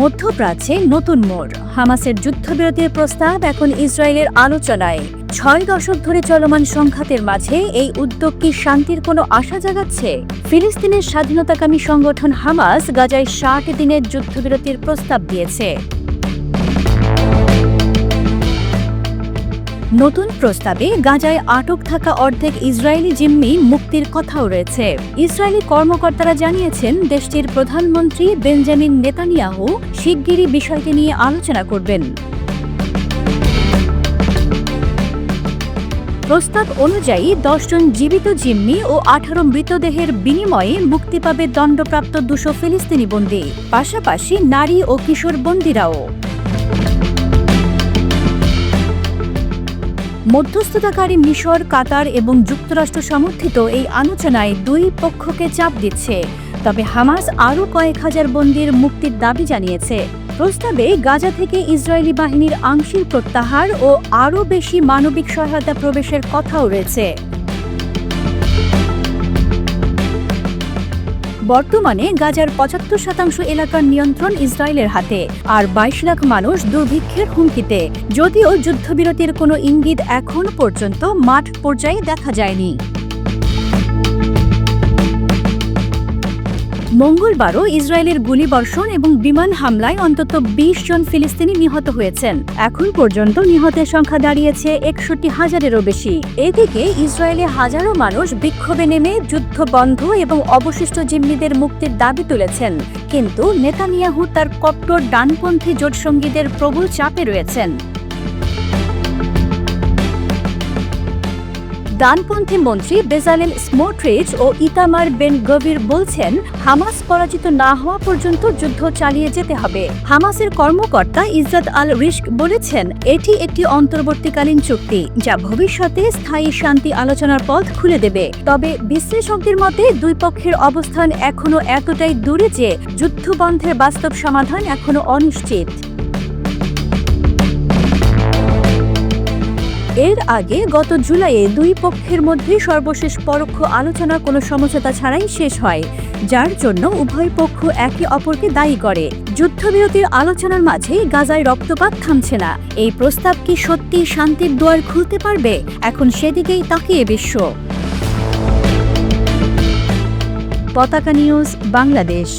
মধ্যপ্রাচ্যে নতুন মোড়। হামাসের যুদ্ধবিরতির প্রস্তাব এখন ইসরায়েলের আলোচনায়। ছয় দশক ধরে চলমান সংঘাতের মাঝে এই উদ্যোগ কি শান্তির কোনো আশা জাগাচ্ছে? ফিলিস্তিনের স্বাধীনতাকামী সংগঠন হামাস গাজায় ষাট দিনের যুদ্ধবিরতির প্রস্তাব দিয়েছে। নতুন প্রস্তাবে গাজায় আটক থাকা অর্ধেক ইসরায়েলি জিম্মি মুক্তির কথাও রয়েছে। ইসরায়েলি কর্মকর্তারা জানিয়েছেন, দেশটির প্রধানমন্ত্রী বেঞ্জামিন নেতানিয়াহু শিগগিরই বিষয়টি নিয়ে আলোচনা করবেন। প্রস্তাব অনুযায়ী দশজন জীবিত জিম্মি ও আঠারো মৃতদেহের বিনিময়ে মুক্তি পাবে দণ্ডপ্রাপ্ত দুশো ফিলিস্তিনি বন্দী। পাশাপাশি নারী ও কিশোর বন্দীরাও। মধ্যস্থতাকারী মিশর, কাতার এবং যুক্তরাষ্ট্র সমর্থিত এই আলোচনায় দুই পক্ষকে চাপ দিচ্ছে। তবে হামাস আরও কয়েক হাজার বন্দির মুক্তির দাবি জানিয়েছে। প্রস্তাবে গাজা থেকে ইসরায়েলি বাহিনীর আংশিক প্রত্যাহার ও আরও বেশি মানবিক সহায়তা প্রবেশের কথাও রয়েছে। বর্তমানে গাজার পঁচাত্তর শতাংশ এলাকার নিয়ন্ত্রণ ইসরায়েলের হাতে, আর বাইশ লাখ মানুষ দুর্ভিক্ষের হুমকিতে। যদিও যুদ্ধবিরতির কোনো ইঙ্গিত এখন পর্যন্ত মাঠ পর্যায়ে দেখা যায়নি। মঙ্গলবারও ইসরায়েলের গুলিবর্ষণ এবং বিমান হামলায় অন্তত বিশ জন ফিলিস্তিনি নিহত হয়েছেন। এখন পর্যন্ত নিহতের সংখ্যা দাঁড়িয়েছে একষট্টি হাজারেরও বেশি। এদিকে ইসরায়েলে হাজারো মানুষ বিক্ষোভে নেমে যুদ্ধ বন্ধ এবং অবশিষ্ট জিম্মিদের মুক্তির দাবি তুলেছেন। কিন্তু নেতানিয়াহু তার কট্টর ডানপন্থী জোটসঙ্গীদের প্রবল চাপে রয়েছেন। ডানপন্থী মন্ত্রী বেজালেল স্মোট্রিচ ও ইতামার বেন গভীর বলছেন, হামাস পরাজিত না হওয়া পর্যন্ত যুদ্ধ চালিয়ে যেতে হবে। হামাসের কর্মকর্তা ইজ্জাত আল রিস্ক বলেছেন, এটি একটি অন্তর্বর্তীকালীন চুক্তি যা ভবিষ্যতে স্থায়ী শান্তি আলোচনার পথ খুলে দেবে। তবে বিশ্লেষকদের মতে, দুই পক্ষের অবস্থান এখনও এতটাই দূরে যে যুদ্ধবন্ধের বাস্তব সমাধান এখনও অনিশ্চিত। এর আগে গত জুলাইয়ে দুই পক্ষের মধ্যে সর্বশেষ পরোক্ষ আলোচনা কোনো সমঝোতা ছাড়াই শেষ হয়, যার জন্য উভয় পক্ষ একে অপরকে দায়ী করে। যুদ্ধবিরতির আলোচনার মাঝে গাজায় রক্তপাত থামছে না। এই প্রস্তাব কি সত্যি শান্তির দুয়ার খুলতে পারবে? এখন সেদিকেই তাকিয়ে বিশ্ব। পতাকা নিউজ, বাংলাদেশ।